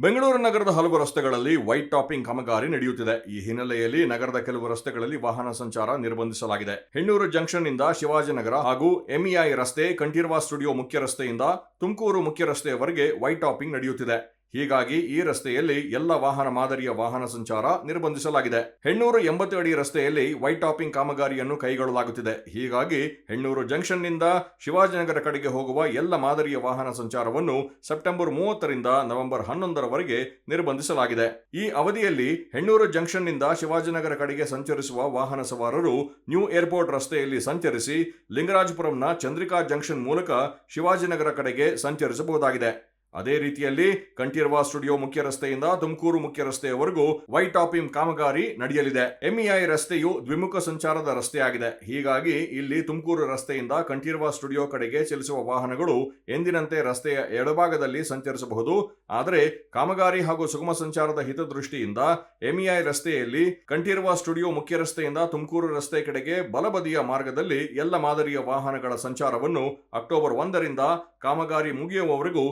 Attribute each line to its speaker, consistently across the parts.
Speaker 1: ಬೆಂಗಳೂರು ನಗರದ ಹಲವು ರಸ್ತೆಗಳಲ್ಲಿ ವೈಟ್ ಟಾಪಿಂಗ್ ಕಾಮಗಾರಿ ನಡೆಯುತ್ತಿದೆ. ಈ ಹಿನ್ನೆಲೆಯಲ್ಲಿ ನಗರದ ಕೆಲವು ರಸ್ತೆಗಳಲ್ಲಿ ವಾಹನ ಸಂಚಾರ ನಿರ್ಬಂಧಿಸಲಾಗಿದೆ. ಹೆಣ್ಣೂರು ಜಂಕ್ಷನ್ನಿಂದ ಶಿವಾಜಿನಗರ ಹಾಗೂ ಎಂಇಐ ರಸ್ತೆ, ಕಂಠೀರ್ವಾ ಸ್ಟುಡಿಯೋ ಮುಖ್ಯ ರಸ್ತೆಯಿಂದ ತುಮಕೂರು ಮುಖ್ಯ ರಸ್ತೆಯವರೆಗೆ ವೈಟ್ ಟಾಪಿಂಗ್ ನಡೆಯುತ್ತಿದೆ. ಹೀಗಾಗಿ ಈ ರಸ್ತೆಯಲ್ಲಿ ಎಲ್ಲ ವಾಹನ ಮಾದರಿಯ ವಾಹನ ಸಂಚಾರ ನಿರ್ಬಂಧಿಸಲಾಗಿದೆ. ಹೆಣ್ಣೂರು ಎಂಬತ್ತು ಅಡಿ ರಸ್ತೆಯಲ್ಲಿ ವೈಟ್ ಟಾಪಿಂಗ್ ಕಾಮಗಾರಿಯನ್ನು ಕೈಗೊಳ್ಳಲಾಗುತ್ತಿದೆ. ಹೀಗಾಗಿ ಹೆಣ್ಣೂರು ಜಂಕ್ಷನ್ನಿಂದ ಶಿವಾಜಿನಗರ ಕಡೆಗೆ ಹೋಗುವ ಎಲ್ಲ ಮಾದರಿಯ ವಾಹನ ಸಂಚಾರವನ್ನು ಸೆಪ್ಟೆಂಬರ್ ಮೂವತ್ತರಿಂದ ನವೆಂಬರ್ ಹನ್ನೊಂದರವರೆಗೆ ನಿರ್ಬಂಧಿಸಲಾಗಿದೆ. ಈ ಅವಧಿಯಲ್ಲಿ ಹೆಣ್ಣೂರು ಜಂಕ್ಷನ್ನಿಂದ ಶಿವಾಜಿನಗರ ಕಡೆಗೆ ಸಂಚರಿಸುವ ವಾಹನ ಸವಾರರು ನ್ಯೂ ಏರ್ಪೋರ್ಟ್ ರಸ್ತೆಯಲ್ಲಿ ಸಂಚರಿಸಿ ಲಿಂಗರಾಜಪುರಂನ ಚಂದ್ರಿಕಾ ಜಂಕ್ಷನ್ ಮೂಲಕ ಶಿವಾಜಿನಗರ ಕಡೆಗೆ ಸಂಚರಿಸಬಹುದಾಗಿದೆ. ಅದೇ ರೀತಿಯಲ್ಲಿ ಕಂಠೀರ್ವ ಸ್ಟುಡಿಯೋ ಮುಖ್ಯ ರಸ್ತೆಯಿಂದ ತುಮಕೂರು ಮುಖ್ಯ ರಸ್ತೆಯವರೆಗೂ ವೈಟ್ ಟಾಪಿಂಗ್ ಕಾಮಗಾರಿ ನಡೆಯಲಿದೆ ಎಂಇಐ ರಸ್ತೆಯು ದ್ವಿಮುಖ ಸಂಚಾರದ ರಸ್ತೆಯಾಗಿದೆ. ಹೀಗಾಗಿ ಇಲ್ಲಿ ತುಮಕೂರು ರಸ್ತೆಯಿಂದ ಕಂಠೀರ್ವ ಸ್ಟುಡಿಯೋ ಕಡೆಗೆ ಚಲಿಸುವ ವಾಹನಗಳು ಎಂದಿನಂತೆ ರಸ್ತೆಯ ಎಡಭಾಗದಲ್ಲಿ ಸಂಚರಿಸಬಹುದು. ಆದರೆ ಕಾಮಗಾರಿ ಹಾಗೂ ಸುಗಮ ಸಂಚಾರದ ಹಿತದೃಷ್ಟಿಯಿಂದ ಎಂಇಐ ರಸ್ತೆಯಲ್ಲಿ ಕಂಠೀರ್ವ ಸ್ಟುಡಿಯೋ ಮುಖ್ಯ ರಸ್ತೆಯಿಂದ ತುಮಕೂರು ರಸ್ತೆ ಕಡೆಗೆ ಬಲಬದಿಯ ಮಾರ್ಗದಲ್ಲಿ ಎಲ್ಲ ಮಾದರಿಯ ವಾಹನಗಳ ಸಂಚಾರವನ್ನು ಅಕ್ಟೋಬರ್ ಒಂದರಿಂದ ಕಾಮಗಾರಿ ಮುಗಿಯುವವರೆಗೂ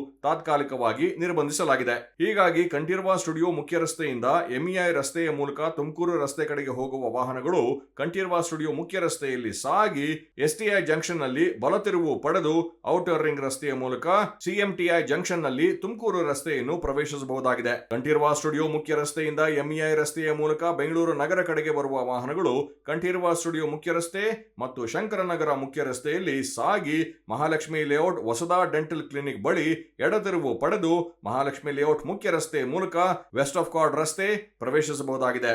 Speaker 1: ತಾತ್ಕಾಲಿಕವಾಗಿ ನಿರ್ಬಂಧಿಸಲಾಗಿದೆ. ಹೀಗಾಗಿ ಕಂಠೀರ್ವಾ ಸ್ಟುಡಿಯೋ ಮುಖ್ಯ ರಸ್ತೆಯಿಂದ ಎಂಇಐ ರಸ್ತೆಯ ಮೂಲಕ ತುಮಕೂರು ರಸ್ತೆ ಕಡೆಗೆ ಹೋಗುವ ವಾಹನಗಳು ಕಂಠೀರ್ವ ಸ್ಟುಡಿಯೋ ಮುಖ್ಯ ರಸ್ತೆಯಲ್ಲಿ ಸಾಗಿ ಎಸ್ಟಿಐ ಜಂಕ್ಷನ್ನಲ್ಲಿ ಬಲತಿರುವು ಪಡೆದು ಔಟರ್ ರಿಂಗ್ ರಸ್ತೆಯ ಮೂಲಕ ಸಿಎಂಟಿಐ ಜಂಕ್ಷನ್ನಲ್ಲಿ ತುಮಕೂರು ರಸ್ತೆಯನ್ನು ಪ್ರವೇಶಿಸಬಹುದಾಗಿದೆ. ಕಂಠೀರ್ವ ಸ್ಟುಡಿಯೋ ಮುಖ್ಯ ರಸ್ತೆಯಿಂದ ಎಂಇಐ ರಸ್ತೆಯ ಮೂಲಕ ಬೆಂಗಳೂರು ನಗರ ಕಡೆಗೆ ಬರುವ ವಾಹನಗಳು ಕಂಠೀರ್ವ ಸ್ಟುಡಿಯೋ ಮುಖ್ಯ ರಸ್ತೆ ಮತ್ತು ಶಂಕರನಗರ ಮುಖ್ಯ ರಸ್ತೆಯಲ್ಲಿ ಸಾಗಿ ಮಹಾಲಕ್ಷ್ಮಿ ಲೇಔಟ್ ಹೊಸದಾ ಡೆಂಟಲ್ ಕ್ಲಿನಿಕ್ ಬಳಿ ಎಡತಿರುವು ಪಡೆದು ಮಹಾಲಕ್ಷ್ಮಿ ಲೇಔಟ್ ಮುಖ್ಯ ರಸ್ತೆ ಮೂಲಕ ವೆಸ್ಟ್ ಆಫ್ ಕಾರ್ಡ್ ರಸ್ತೆ ಪ್ರವೇಶಿಸಬಹುದಾಗಿದೆ.